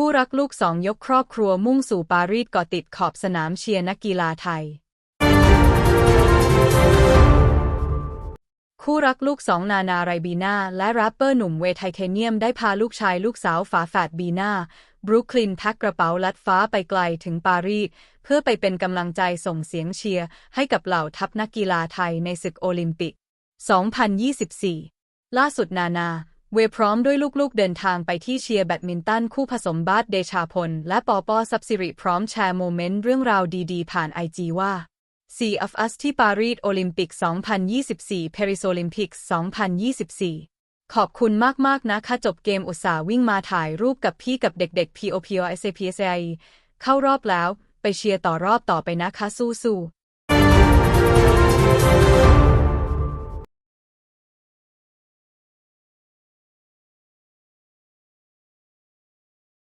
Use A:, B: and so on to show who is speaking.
A: คู่รักลูกสองยกครอบครัวมุ่งสู่ปารีสก่อติดขอบสนามเชียร์นักกีฬาไทย คู่รักลูกสองนานาไรบีนาและแรปเปอร์หนุ่มเวย์ไทเทเนียมได้พาลูกชายลูกสาวฝาแฝดบีนาบรุกลินแพ็กกระเป๋าลัดฟ้าไปไกลถึงปารีสเพื่อไปเป็นกำลังใจส่งเสียงเชียร์ให้กับเหล่าทัพนักกีฬาไทยในศึกโอลิมปิก 2024 ล่าสุดนานา เวย์พร้อมด้วยลูกๆเดินทางไปที่เชียร์แบดมินตันคู่ผสมบาสเดชาพล และปอปอซับซิริพร้อมแชร์โมเมนต์เรื่องราวดีๆ ผ่านไอจีว่า Sea of Us ที่ปารีสโอลิมปิก 2024 Paris Olympics 2024 ขอบคุณมากๆนะคะจบเกมอุตส่าห์วิ่งมาถ่ายรูปกับพี่กับเด็กๆ POPO SAPSI เข้ารอบแล้ว ไปเชียร์ต่อรอบต่อไปนะคะสู้ๆ